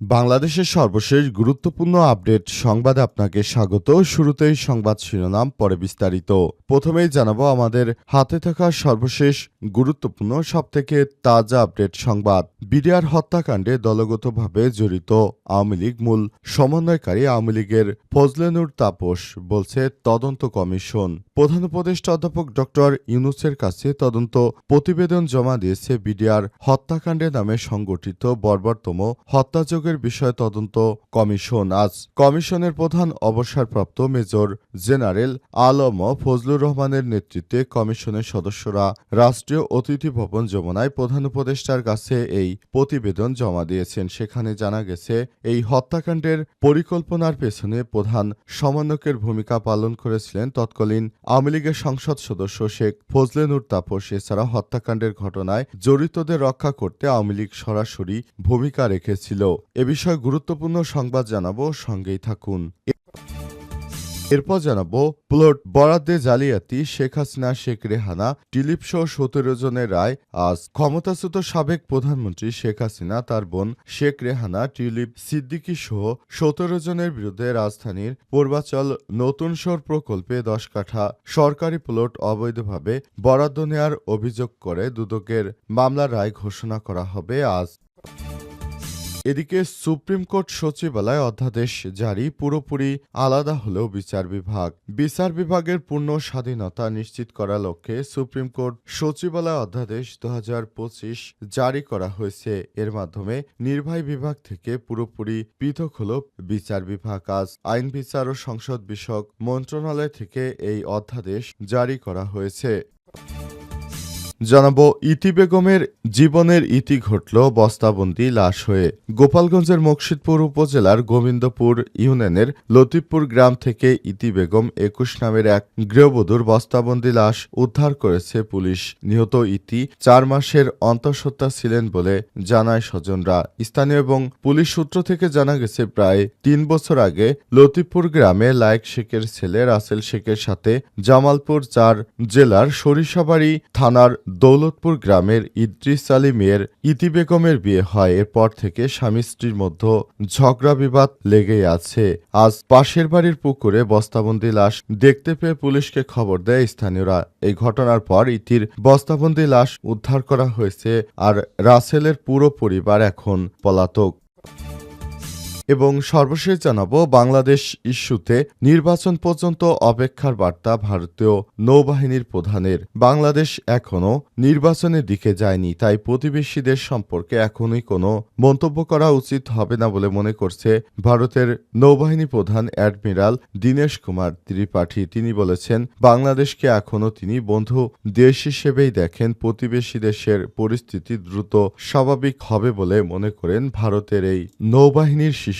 বাংলাদেশের সর্বশেষ গুরুত্বপূর্ণ আপডেট সংবাদ আপনাকে স্বাগত। শুরুতেই সংবাদ শিরোনাম, পরে বিস্তারিত। প্রথমেই জানাব আমাদের হাতে থাকা সর্বশেষ গুরুত্বপূর্ণ, সবথেকে তাজা আপডেট সংবাদ। বিডিআর হত্যাকাণ্ডে দলগতভাবে জড়িত আওয়ামী লীগ মূল সমন্বয়কারী আওয়ামী লীগের ফজলেনুর তাপস বলছে তদন্ত কমিশন। প্রধান উপদেষ্টা অধ্যাপক ডক্টর ইউনুসের কাছে তদন্ত প্রতিবেদন জমা দিয়েছে বিডিআর হত্যাকাণ্ডে নামে সংগঠিত বর্বরতম হত্যাযোগের বিষয়ে তদন্ত কমিশন। আজ কমিশনের প্রধান অবসরপ্রাপ্ত মেজর জেনারেল আলম ফজলুর রহমানের নেতৃত্বে কমিশনের সদস্যরা রাষ্ট্রীয় অতিথি ভবন যমুনায় প্রধান উপদেষ্টার কাছে এই প্রতিবেদন জমা দিয়েছেন। সেখানে জানা গেছে, এই হত্যাকাণ্ডের পরিকল্পনার পেছনে প্রধান সমন্বয়কের ভূমিকা পালন করেছিলেন তৎকালীন আওয়ামী লীগের সংসদ সদস্য শেখ ফজলেনুর তাপস। এছাড়া হত্যাকাণ্ডের ঘটনায় জড়িতদের রক্ষা করতে আওয়ামী লীগ সরাসরি ভূমিকা রেখেছিল। এ বিষয়ে গুরুত্বপূর্ণ সংবাদ জানাব, সঙ্গেই থাকুন। এরপর জানাব, প্লট বরাদ্দে জালিয়াতি, শেখ হাসিনা, শেখ রেহানা, টিলিপ সহ সতেরো জনের রায়। আজ ক্ষমতাচ্যুত সাবেক প্রধানমন্ত্রী শেখ হাসিনা, তার বোন শেখ রেহানা টিউলিপ সিদ্দিকী সহ সতেরো জনের বিরুদ্ধে রাজধানীর পূর্বাচল নতুন শহর প্রকল্পে দশ কাঠা সরকারি প্লট অবৈধভাবে বরাদ্দ নেয়ার অভিযোগ করে দুদকের মামলার রায় ঘোষণা করা হবে। আজ এদিকে সুপ্রিম কোর্ট সচিবালয় অধ্যাদেশ জারি, পুরোপুরি আলাদা হলেও বিচার বিভাগ। বিচার বিভাগের পূর্ণ স্বাধীনতা নিশ্চিত করার লক্ষ্যে সুপ্রিম কোর্ট সচিবালয় অধ্যাদেশ দুহাজার পঁচিশ জারি করা হয়েছে। এর মাধ্যমে নির্বাহী বিভাগ থেকে পুরোপুরি পৃথক হল বিচার বিভাগ। আজ আইন বিচার ও সংসদ বিষয়ক মন্ত্রণালয় থেকে এই অধ্যাদেশ জারি করা হয়েছে। জানাব, ইতি বেগমের জীবনের ইতি ঘটল, বস্তাবন্দি লাশ হয়ে। গোপালগঞ্জের মকসিদপুর উপজেলার গোবিন্দপুর ইউনিয়নের লতিফপুর গ্রাম থেকে ইতি বেগম একুশ নামের এক গৃহবধূর বস্তাবন্দি লাশ উদ্ধার করেছে পুলিশ। নিহত ইতি চার মাসের অন্তঃসত্ত্বা ছিলেন বলে জানায় স্বজনরা। স্থানীয় এবং পুলিশ সূত্র থেকে জানা গেছে, প্রায় তিন বছর আগে লতিফপুর গ্রামে লায়েক শেখের ছেলে রাসেল শেখের সাথে জামালপুর চার জেলার সরিষাবাড়ি থানার দৌলতপুর গ্রামের ইদ্রিস আলী মেয়ের ইতি বেগমের বিয়ে হয়। এরপর থেকে স্বামী স্ত্রীর মধ্যে ঝগড়া বিবাদ লেগেই আছে। আজ পাশের বাড়ির পুকুরে বস্তাবন্দি লাশ দেখতে পেয়ে পুলিশকে খবর দেয় স্থানীয়রা। এই ঘটনার পর ইতির বস্তাবন্দি লাশ উদ্ধার করা হয়েছে আর রাসেলের পুরো পরিবার এখন পলাতক। এবং সর্বশেষ জানাব, বাংলাদেশ ইস্যুতে নির্বাচন পর্যন্ত অপেক্ষার বার্তা ভারতীয় নৌবাহিনীর প্রধানের। বাংলাদেশ এখনও নির্বাচনের দিকে যায়নি, তাই প্রতিবেশীদের সম্পর্কে এখনই কোনো মন্তব্য করা উচিত হবে না বলে মনে করছে ভারতের নৌবাহিনী প্রধান অ্যাডমিরাল দীনেশ কুমার ত্রিপাঠী। তিনি বলেছেন, বাংলাদেশকে এখনও তিনি বন্ধু দেশ হিসেবেই দেখেন, প্রতিবেশী দেশের পরিস্থিতি দ্রুত স্বাভাবিক হবে বলে মনে করেন ভারতের এই নৌবাহিনীর শীর্ষ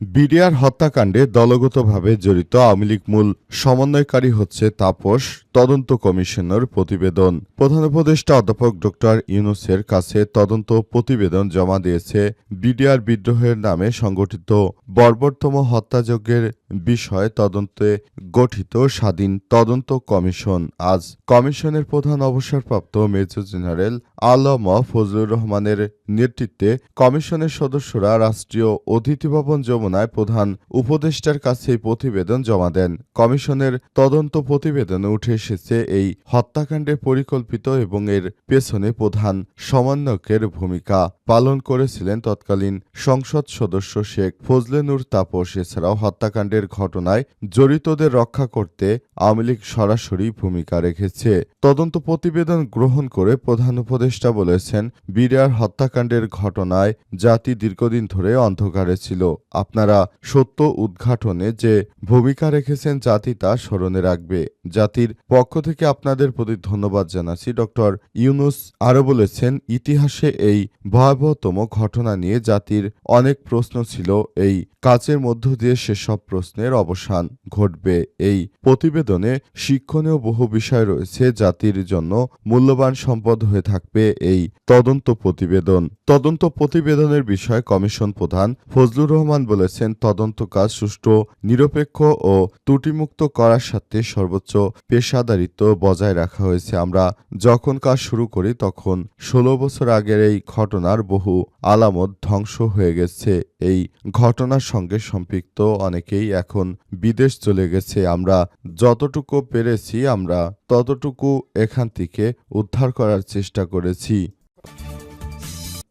বিডিআর হত্যাকাণ্ডে দলগতভাবে জড়িত আওয়ামী লীগ মূল সমন্বয়কারী হচ্ছে তাপস, তদন্ত কমিশনের প্রতিবেদন। প্রধান উপদেষ্টা অধ্যাপক ডক্টর ইউনুসের কাছে তদন্ত প্রতিবেদন জমা দিয়েছে বিডিআর বিদ্রোহের নামে সংগঠিত বর্বরতম হত্যাযজ্ঞের বিষয়ে তদন্তে গঠিত স্বাধীন তদন্ত কমিশন। আজ কমিশনের প্রধান অবসরপ্রাপ্ত মেজর জেনারেল আলম ফজলুর রহমানের নেতৃত্বে কমিশনের সদস্যরা রাষ্ট্রীয় অতিথি ভবন যমুনায় প্রধান উপদেষ্টার কাছে প্রতিবেদন জমা দেন। কমিশনের তদন্ত প্রতিবেদনে উঠে এসেছে এই হত্যাকাণ্ডে পরিকল্পিত এবং এর পেছনে প্রধান সমন্বয়কের ভূমিকা পালন করেছিলেন তৎকালীন সংসদ সদস্য শেখ ফজলে নূর তাপস। এছাড়াও হত্যাকাণ্ডের হত্যাকাণ্ডের ঘটনায় জড়িতদের রক্ষা করতে আওয়ামী লীগ সরাসরি ভূমিকা রেখেছে। তদন্ত প্রতিবেদন গ্রহণ করে প্রধান উপদেষ্টা বলেছেন বিডিআর হত্যাকাণ্ডের ঘটনায় জাতি দীর্ঘদিন ধরে অন্ধকারে ছিল। আপনারা সত্য উদ্ঘাটনে যে ভূমিকা রেখেছেন জাতি তা স্মরণে রাখবে। জাতির পক্ষ থেকে আপনাদের প্রতি ধন্যবাদ জানাচ্ছি। ডক্টর ইউনুস আরও বলেছেন, ইতিহাসে এই ভয়াবহতম ঘটনা নিয়ে জাতির অনেক প্রশ্ন ছিল। এই কাজের মধ্য দিয়ে সেসব প্রশ্নের অবসান ঘটবে। এই প্রতিবেদনে শিক্ষণীয় বহু বিষয় রয়েছে জাতির জন্য মূল্যবান সম্পদ হয়ে থাকবে এই তদন্ত প্রতিবেদন। তদন্ত প্রতিবেদনের বিষয়ে কমিশন প্রধান ফজলুর রহমান বলেছেন, তদন্ত কাজ সুষ্ঠু, নিরপেক্ষ ও ত্রুটিমুক্ত করার সাথে সর্বোচ্চ পেশাদারিত্ব বজায় রাখা হয়েছে। আমরা যখন কাজ শুরু করি, তখন ষোলো বছর আগের এই ঘটনার বহু আলামত ধ্বংস হয়ে গেছে। এই ঘটনার সঙ্গে সম্পৃক্ত অনেকেই এখন বিদেশ চলে গেছে, আমরা যতটুকু পেরেছি, আমরা ততটুকু এখান থেকে উদ্ধার করার চেষ্টা করেছি।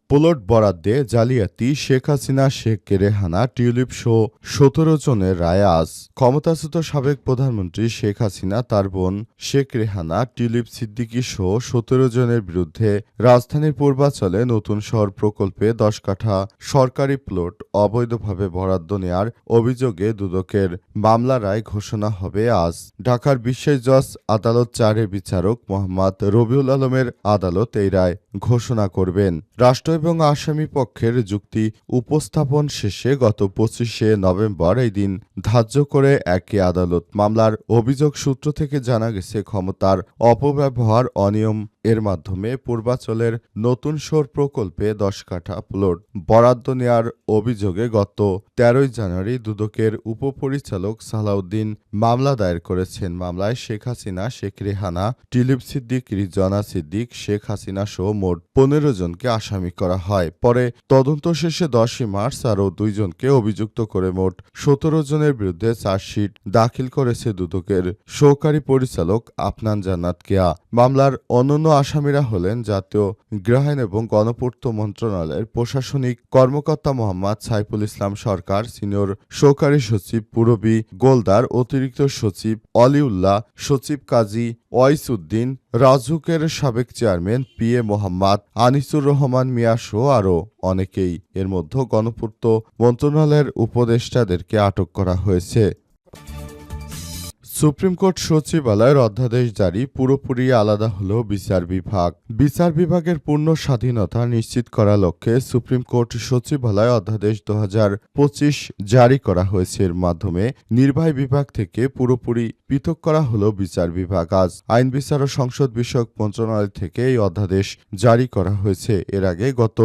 প্লট বরাদ্দে জালিয়াতি, শেখ হাসিনা, শেখ রেহানা, টিউলিপ শো, সতেরো জনের রায় আজ। ক্ষমতাচ্যুত সাবেক প্রধানমন্ত্রী শেখ হাসিনা, তার বোন শেখ রেহানা, টিউলিপ সিদ্দিকী সহ সতেরো জনের বিরুদ্ধে রাজধানীর পূর্বাঞ্চলে নতুন শহর প্রকল্পে দশ কাঠা সরকারি প্লট অবৈধভাবে বরাদ্দ নেয়ার অভিযোগে দুদকের মামলা রায় ঘোষণা হবে আজ। ঢাকার বিশেষ জজ আদালত চারের বিচারক মোহাম্মদ রবিউল আলমের আদালত এই রায় ঘোষণা করবেন। রাষ্ট্র এবং আসামি পক্ষের যুক্তি উপস্থাপন শেষে গত পঁচিশে নভেম্বর এই দিন ধার্য করে একই আদালত মামলার অভিযোগ সূত্র থেকে জানা গেছে, ক্ষমতার অপব্যবহার অনিয়ম এর মাধ্যমে পূর্বাচলের নতুন শোর প্রকল্পে দশ কাঠা প্লট বরাদ্দ নেয়ার অভিযোগে গত তেরোই জানুয়ারি দুদকের উপপরিচালক সালাউদ্দিন মামলা দায়ের করেছেন। মামলায় শেখ হাসিনা, শেখ রেহানা, টিলিপ সিদ্দিক রিজনা সিদ্দিক, শেখ হাসিনা সহ মোট পনেরো জনকে আসামি করা হয়। পরে তদন্ত শেষে দশই মার্চ আরও দুইজনকে অভিযুক্ত করে মোট সতেরো জনের বিরুদ্ধে চার্জশিট দাখিল করেছে দুদকের সহকারী পরিচালক আফনান জান্নাত কেয়া। মামলার অন্যান্য আসামিরা হলেন জাতীয় গৃহায়ন এবং গণপূর্ত মন্ত্রণালয়ের প্রশাসনিক কর্মকর্তা মোহাম্মদ সাইফুল ইসলাম সরকার, সিনিয়র সহকারী সচিব পুরবী গোলদার, অতিরিক্ত সচিব অলিউল্লাহ, সচিব কাজী ওয়াইসুদ্দিন রাজুকের সাবেক chairman P A Mohammad Anisur Rahman Mia সহ আরও অনেকেই। এর মধ্যে গণপূর্ত মন্ত্রণালয়ের উপদেষ্টাদেরকে আটক করা হয়েছে। সুপ্রিম কোর্ট সচিবালয়ের অধ্যাদেশ জারি, পুরোপুরি আলাদা হল বিচার বিভাগ। বিচার বিভাগের পূর্ণ স্বাধীনতা নিশ্চিত করার লক্ষ্যে সুপ্রিম কোর্ট সচিবালয় অধ্যাদেশ দু পঁচিশ জারি করা হয়েছে। এর মাধ্যমে নির্বাহী বিভাগ থেকে পুরোপুরি পৃথক করা হল বিচার বিভাগ। আজ আইন বিচার ও সংসদ বিষয়ক মন্ত্রণালয় থেকে এই অধ্যাদেশ জারি করা হয়েছে। এর আগে গত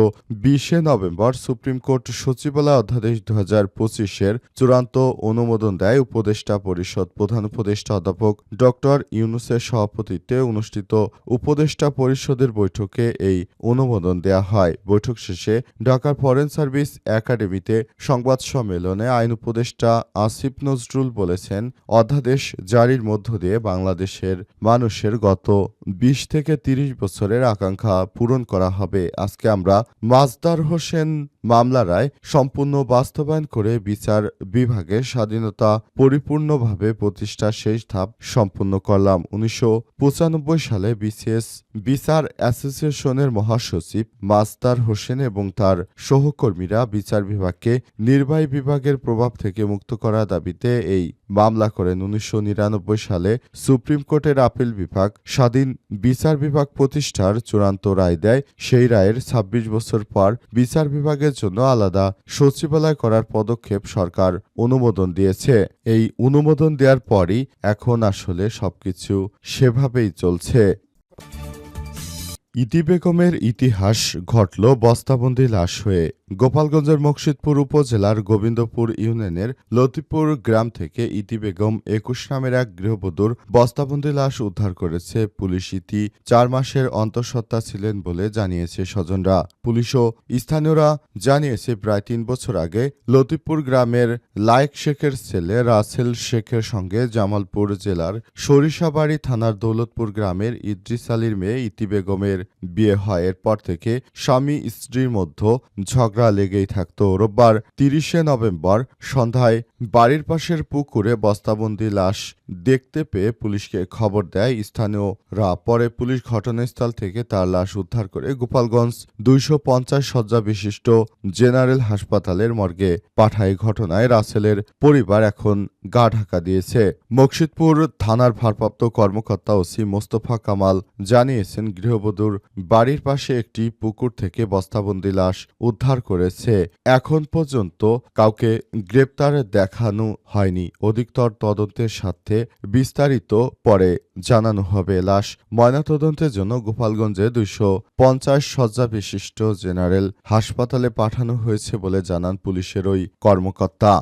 বিশে নভেম্বর সুপ্রিম কোর্ট সচিবালয় অধ্যাদেশ দু হাজার পঁচিশের চূড়ান্ত অনুমোদন দেয় উপদেষ্টা পরিষদ প্রধান উপদেষ্টা অধ্যাপক ডক্টর ইউনুসের সভাপতিত্বে অনুষ্ঠিত উপদেষ্টা পরিষদের বৈঠকে এই অনুমোদন দেয়া হয়। বৈঠক শেষে ঢাকার ফরেন সার্ভিস একাডেমিতে সংবাদ সম্মেলনে আইন উপদেষ্টা আসিফ নজরুল বলেছেন, অধ্যাদেশ জারির মধ্য দিয়ে বাংলাদেশের মানুষের গত বিশ থেকে তিরিশ বছরের আকাঙ্ক্ষা পূরণ করা হবে। আজকে আমরা মাজদার হোসেন মামলা রায় সম্পূর্ণ বাস্তবায়ন করে বিচার বিভাগের স্বাধীনতা পরিপূর্ণভাবে প্রতিষ্ঠার শেষ ধাপ সম্পূর্ণ করলাম। উনিশশো সালে বিসিএস বিচার অ্যাসোসিয়েশনের মহাসচিব মাস্তার হোসেন এবং তার সহকর্মীরা বিচার বিভাগকে নির্বাহী বিভাগের প্রভাব থেকে মুক্ত করার দাবিতে এই মামলা করেন। উনিশশো নিরানব্বই সালে সুপ্রিম কোর্টের আপিল বিভাগ স্বাধীন বিচার বিভাগ প্রতিষ্ঠার চূড়ান্ত রায় দেয়। সেই রায়ের ২৬ বছর পর বিচার বিভাগের জন্য আলাদা সচিবালয় করার পদক্ষেপ সরকার অনুমোদন দিয়েছে। এই অনুমোদন দেওয়ার পরই এখন আসলে সবকিছু সেভাবেই চলছে। ইতি বেগমের ইতিহাস ঘটল বস্তাবন্দি লাশ হয়ে। গোপালগঞ্জের মকসিদপুর উপজেলার গোবিন্দপুর ইউনিয়নের লতিপুর গ্রাম থেকে ইতি বেগম একুশ নামের এক গৃহবধূর বস্তাবন্দি লাশ উদ্ধার করেছে পুলিশ ইতি। চার মাসের অন্তঃসত্ত্বা ছিলেন বলে জানিয়েছে স্বজনরা। পুলিশ ও স্থানীয়রা জানিয়েছে, প্রায় তিন বছর আগে লতিপুর গ্রামের লায়েক শেখের ছেলে রাসেল শেখের সঙ্গে জামালপুর জেলার সরিষাবাড়ি থানার দৌলতপুর গ্রামের ইদ্রিস আলীর মেয়ে ইতি বেগমের বিয়ে হয়। এরপর থেকে স্বামী স্ত্রীর মধ্যে ঝগড়া খোঁজা লেগেই থাকত। রোববার তিরিশে নভেম্বর সন্ধ্যায় বাড়ির পাশের পুকুরে বস্তাবন্দি লাশ দেখতে পেয়ে পুলিশকে খবর দেয় স্থানীয়রা। পরে পুলিশ ঘটনাস্থল থেকে তার লাশ উদ্ধার করে গোপালগঞ্জ দুইশো পঞ্চাশ শয্যা বিশিষ্ট জেনারেল হাসপাতালের মর্গে পাঠায়। ঘটনায় রাসেলের পরিবার এখন গা ঢাকা দিয়েছে। মকসিদপুর থানার ভারপ্রাপ্ত কর্মকর্তা ওসি মোস্তফা কামাল জানিয়েছেন, গৃহবধূর বাড়ির পাশে একটি পুকুর থেকে বস্তাবন্দি লাশ উদ্ধার করেছে। এখন পর্যন্ত কাউকে গ্রেপ্তার দেখানো হয়নি। অধিকতর তদন্তের স্বার্থে বিস্তারিত পরে জানানো হবে। লাশ ময়নাতদন্তের জন্য গোপালগঞ্জে দুইশো পঞ্চাশ শয্যা বিশিষ্ট জেনারেল হাসপাতালে পাঠানো হয়েছে বলে জানান পুলিশের ওই কর্মকর্তা।